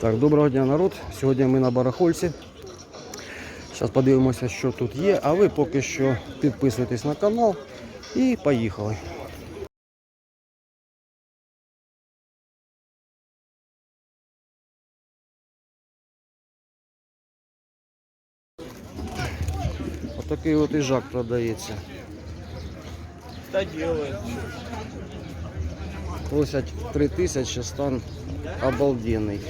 Так, доброго дня, народ. Сьогодні ми на барахольці. Зараз подивимося, що тут є. А ви поки що підписуйтесь на канал і поїхали. Отакий от іжак продається. Что делает? Просять 3000, стан обалденний.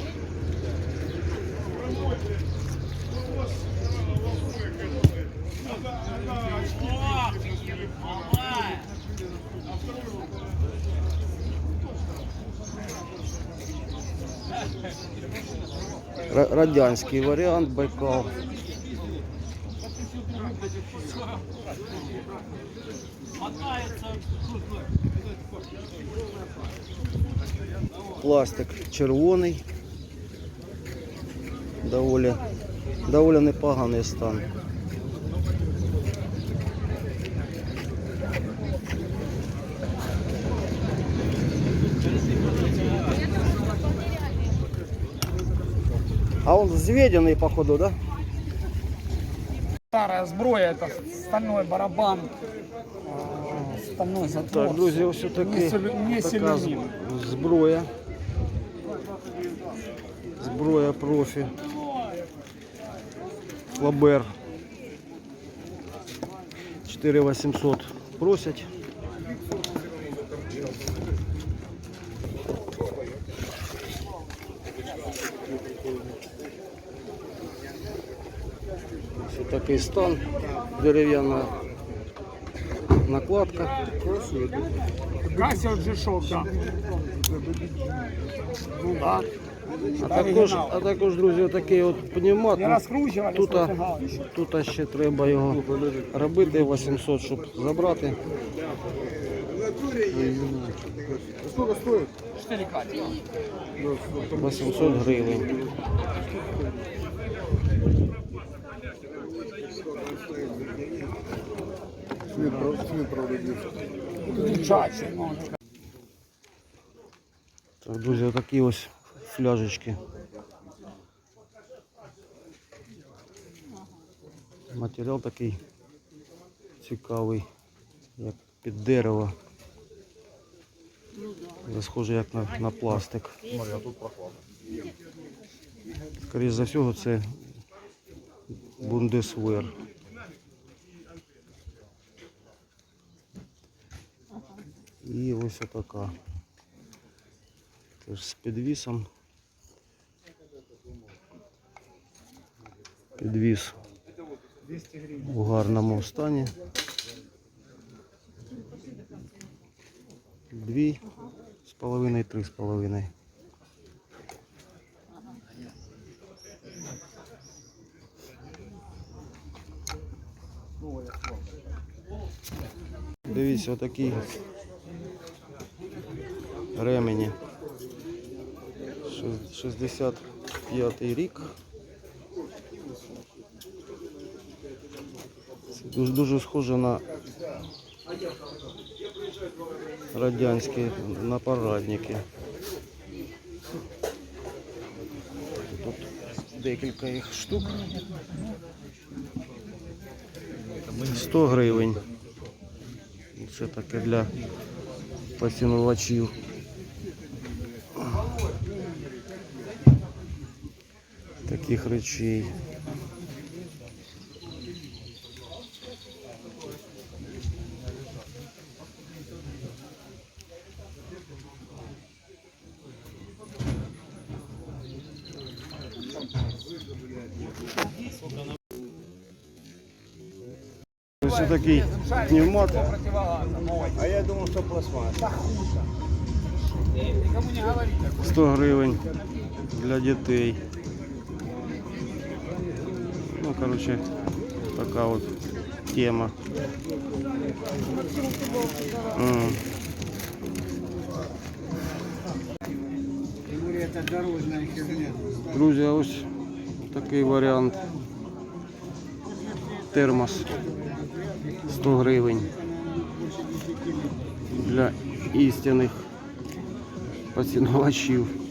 Ра- Радянський варіант Байкал. Пластик червоний Доволі, доволі непоганий стан. А он взведенный, походу, да? Старая зброя, это стальной барабан, а, стальной затвор. Так, друзі, ось таки Не селю- не така селюмін. з- зброя. Зброя профі. Флабер. 4800 просять. Ось такий стан, дерев'яна накладка. Гасил Джишов, да. Ну да. А також, а також, друзі, отакий от Не пневмат. Тут, тут ще треба його робити 800, щоб забрати. Сколько стоит? 4 каті. 800 гривень. Так, друзі, отакі ось фляжечки. Матеріал такий цікавий, як під дерево. Це Схоже як на, на пластик. Скоріше за всього це бундесвер. І ось отака. Теж з підвісом. Підвіс у гарному стані. Дві з половиною, три з половиною. Дивіться, отакі ремені. Ши- 65 рік. Це дуже, дуже схоже на радянські на парадники. Тут декілька їх штук. 100 гривень. Це таке для поцінувачів. Таких речей. Ось такий пневмат. А я думал, что пластмасс. 100 гривень для дітей. Ну, короче, така от тема. Друзі, ось такий варіант. Термос 100 гривень для істинних поцінувачів.